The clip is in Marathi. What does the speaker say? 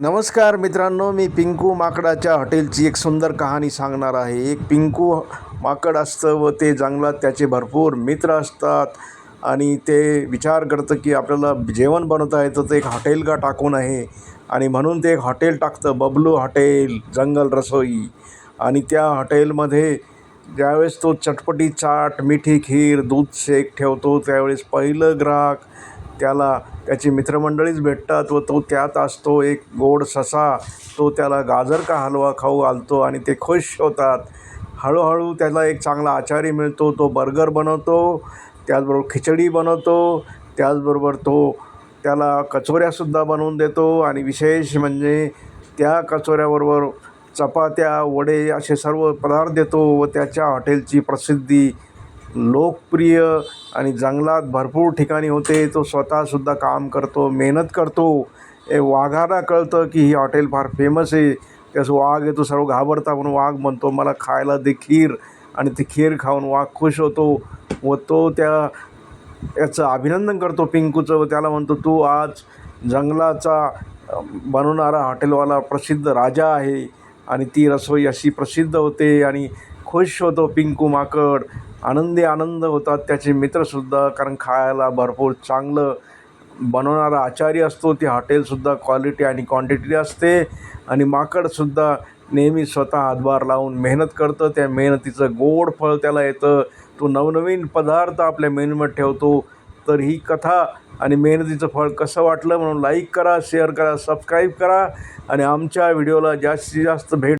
नमस्कार मित्रांनो मी पिंकू माकडाच्या हॉटेलची एक सुंदर कहाणी सांगणार आहे. एक पिंकू माकड असतं व ते जंगलात त्याचे भरपूर मित्र असतात आणि ते विचार करतं की आपल्याला जेवण बनवता येतं ते एक हॉटेल का टाकून आहे? आणि म्हणून ते एक हॉटेल टाकतं बबलू हॉटेल जंगल रसोई. आणि त्या हॉटेलमध्ये ज्यावेळेस तो चटपटी चाट मिठी खीर दूध शेक ठेवतो त्यावेळेस पहिलं ग्राहक त्याला त्याची मित्रमंडळीच भेटतात व तो त्यात असतो एक गोड ससा. तो त्याला गाजर का हलवा खाऊ घालतो आणि ते खुश होतात. हळूहळू त्याला एक चांगला आचारी मिळतो. तो बर्गर बनवतो त्याचबरोबर खिचडी बनवतो त्याचबरोबर तो त्याला कचोऱ्यासुद्धा बनवून देतो आणि विशेष म्हणजे त्या कचोऱ्याबरोबर चपात्या वडे असे सर्व पदार्थ देतो व त्याच्या हॉटेलची प्रसिद्धी लोकप्रिय आणि जंगलात भरपूर ठिकाणी होते. तो स्वतःसुद्धा काम करतो मेहनत करतो. ए वाघाला कळतं की ही हॉटेल फार फेमस आहे. त्याचं वाघ येतो सर्व घाबरता म्हणून वाघ म्हणतो मला खायला दे खीर. आणि ती खीर खाऊन वाघ खुश होतो व तो त्या याचं अभिनंदन करतो पिंकूचं व त्याला म्हणतो तू आज जंगलाचा बनवणारा हॉटेलवाला प्रसिद्ध राजा आहे. आणि ती रसोई अशी प्रसिद्ध होते आणि खुश होतो पिंकू माकड. आनंदी आनंद होतात त्याचे मित्रसुद्धा कारण खायला भरपूर चांगलं बनवणारा आचारी असतो ती हॉटेलसुद्धा क्वालिटी आणि क्वांटिटी असते. आणि माकडसुद्धा नेहमी स्वतः हातभार लावून मेहनत करतं त्या मेहनतीचं गोड फळ त्याला येतं. तो नवनवीन पदार्थ आपल्या मेनूमध्ये ठेवतो तर ही कथा आणि मेहनतीचं फळ कसं वाटलं म्हणून लाईक करा शेअर करा सबस्क्राईब करा. आणि आमच्या व्हिडिओला जास्तीत जास्त भेट